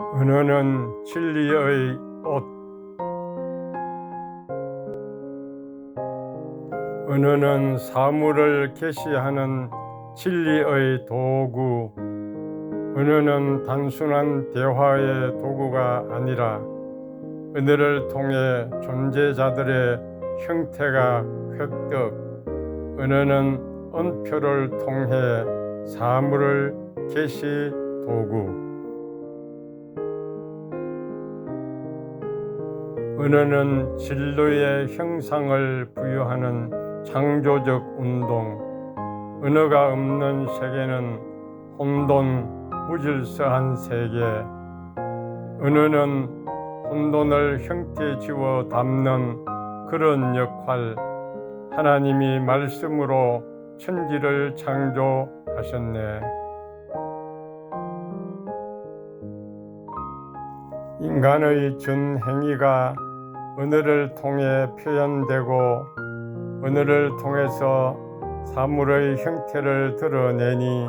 은어는 진리의 옷. 은어는 사물을 계시하는 진리의 도구. 은어는 단순한 대화의 도구가 아니라 은어를 통해 존재자들의 형태가 획득. 은어는 언표를 통해 사물을 계시 도구 은어는 진로의 형상을 부여하는 창조적 운동. 은어가 없는 세계는 혼돈 무질서한 세계. 은어는 혼돈을 형태 지워 담는 그런 역할. 하나님이 말씀으로 천지를 창조하셨네. 인간의 전 행위가 언어를 통해 표현되고 언어를 통해서 사물의 형태를 드러내니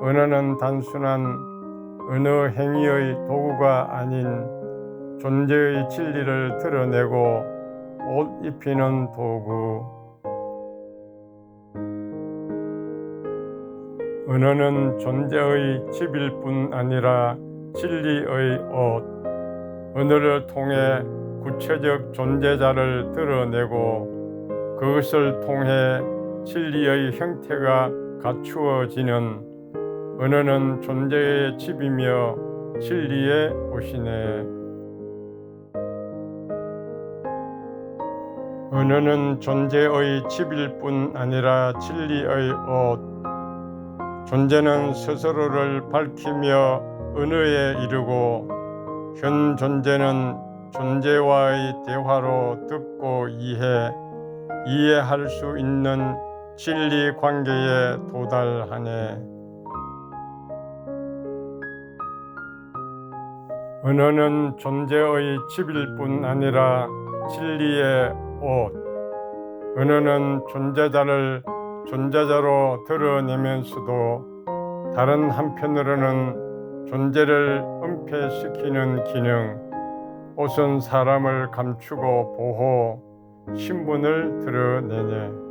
언어는 단순한 언어 행위의 도구가 아닌 존재의 진리를 드러내고 옷 입히는 도구. 언어는 존재의 집일 뿐 아니라 진리의 옷. 언어를 통해 구체적 존재자를 드러내고 그것을 통해 진리의 형태가 갖추어지는 언어는 존재의 집이며 진리의 옷이네. 언어는 존재의 집일 뿐 아니라 진리의 옷. 존재는 스스로를 밝히며 언어에 이르고 현 존재는 존재와의 대화로 듣고 이해, 이해할 수 있는 진리 관계에 도달하네. 언어는 존재의 집일 뿐 아니라 진리의 옷. 언어는 존재자를 존재자로 드러내면서도 다른 한편으로는 존재를 은폐시키는 기능. 옷은 사람을 감추고 보호, 신분을 드러내네.